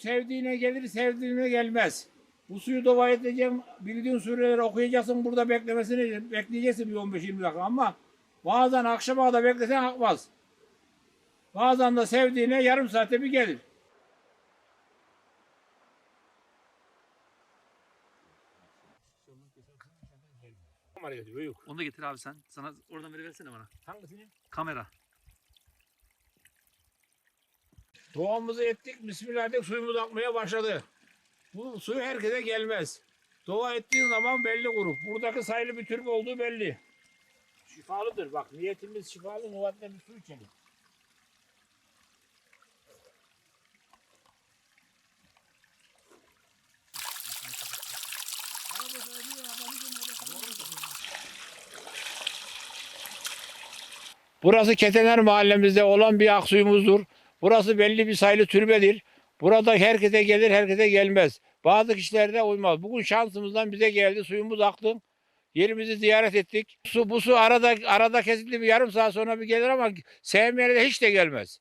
sevdiğine gelir, sevdiğine gelmez. Bu suyu dua edeceğim, bildiğin sureleri okuyacaksın, burada beklemesini bekleyeceksin bir 15-20 dakika ama bazen akşama kadar beklesen akmaz. Bazen de sevdiğine yarım saatte bir gelir. Kameraya diyor, yok. Onu da getir abi sen. Sana oradan veriversene bana. Hangisini? Kamera. Duamızı ettik, Bismillah suyumuz akmaya başladı. Bu su herkese gelmez. Dua ettiğin zaman belli grup. Buradaki sayılı bir türbe olduğu belli. Şifalıdır bak, niyetimiz şifalı, bir su içelim. Burası Ketener mahallemizde olan bir aksuyumuzdur. Burası belli bir sayılı türbedir. Burada herkese gelir, herkese gelmez. Bazı kişilerde uymaz. Bugün şansımızdan bize geldi, suyumuz aktı. Yerimizi ziyaret ettik. Su, bu su arada arada kesildi bir yarım saat sonra bir gelir ama sevmeyene de hiç de gelmez.